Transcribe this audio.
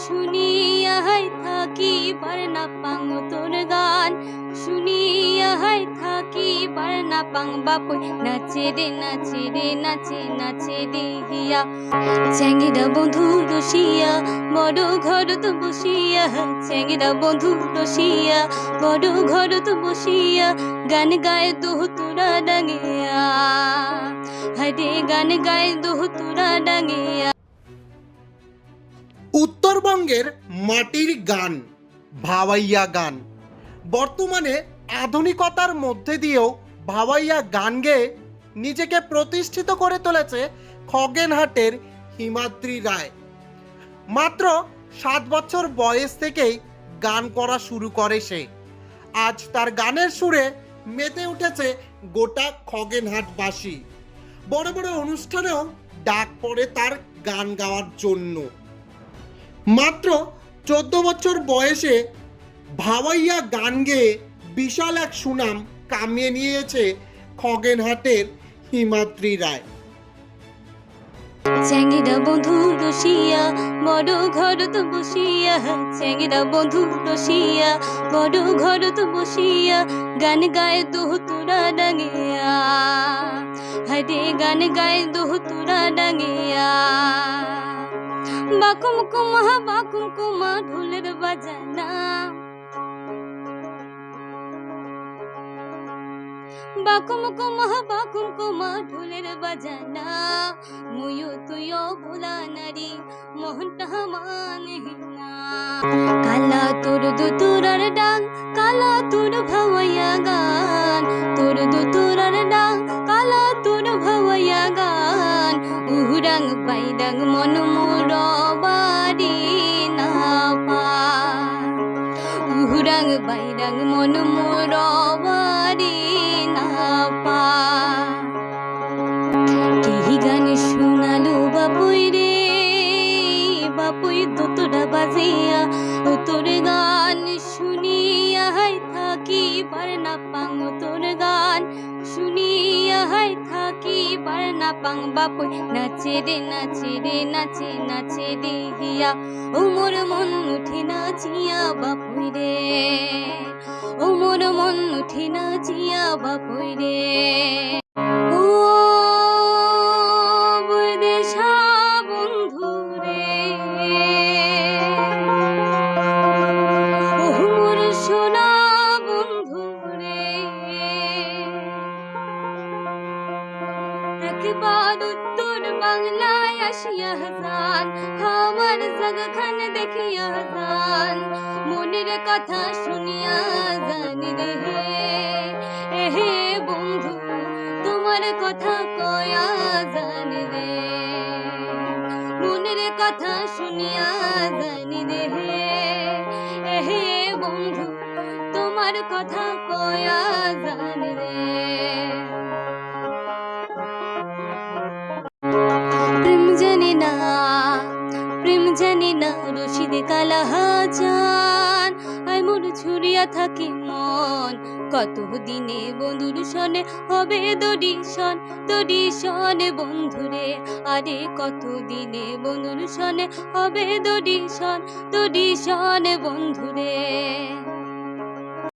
শুনিয়াই থাকি না পাং তোর গান। শুনিয়াই থাকি না পাং বাপুই। নাচে রে নাচে রে, নাচে নাচে রে হিয়া। চ্যাংরা বন্ধু রসিয়া, বড় ঘর তো বসিয়া। চ্যাংরা বন্ধু রসিয়া, বড় ঘর তো বসিয়া। গান গায় দোহ তোরা ডাঙিয়া। হরে গান গায় দোহ তোরা ডাঙিয়া। উত্তরবঙ্গের মাটির গান, ভাওয়াইয়া গান। বর্তমানে আধুনিকতার মধ্যে দিয়েও ভাওয়াইয়া গান গেয়ে নিজেকে প্রতিষ্ঠিত করে তুলেছে খগেনহাটের হিমাদ্রি রায়। মাত্র সাত বছর বয়স থেকেই গান করা শুরু করে সে। আজ তার গানের সুরে মেতে উঠেছে গোটা খগেনহাটবাসী। বড় বড় অনুষ্ঠানেও ডাক পড়ে তার গান গাওয়ার জন্য। মাত্র চোদ্দ বছর বয়সে ভাওয়াইয়া গান গেয়ে বিশাল এক সুনাম কামিয়ে নিয়েছে খগেনহাটের হিমাদ্রি রায়। চ্যাংরা বন্ধু রসিয়া, বড় ঘর তো বসিয়া। চ্যাংরা বন্ধু রসিয়া, বড় ঘর তো বসিয়া। গান গায় দোহ তোরা ডাঙিয়া। হরে গান গায় দোহ তোরা ডাঙিয়া। বাকুম কুমা বাকুম কুমা ঢোলের বাজানা। বাকুম কুমা বাকুম কুমা ঢোলের বাজানা। মুয়ো, তুয়ো, ভোলা নারী মোহনটা মানে না কালা তোর দুতুরার ডাং কালা তোর ভাওয়াইয়া গান বাজিয়া ও তোর গান শুনিয়া হাই থাকি পার না পাং ও তোর গান শুনিয়া হাই থাকি পার না পাং বাপুই। নাচে রে নাচে রে, নাচে নাচে রে হিয়া। ও মন উঠে নাচিয়া বাপুই রে। ও মন উঠে নাচিয়া বাপুই রে। একবার উত্তর বাংলায় আসিয়া হাসান আমার জাগখান দেখিয়া হাসান মনের কথা শুনিয়া জানি রে এহে বন্ধু তোমার কথা কয়া জানি রে মনের কথা শুনিয়া জানি রে এহে বন্ধু তোমার কথা কয়া জানি রে না রশিদে কালা হাজান আই মোর ছুরিয়া থাকি মন। কত দিনে বন্ধুর সনে হবে দডিশন দডিশনে বন্ধুরে, আরে কত দিনে বন্ধুর সনে হবে দডিশন দডিশনে বন্ধুরে।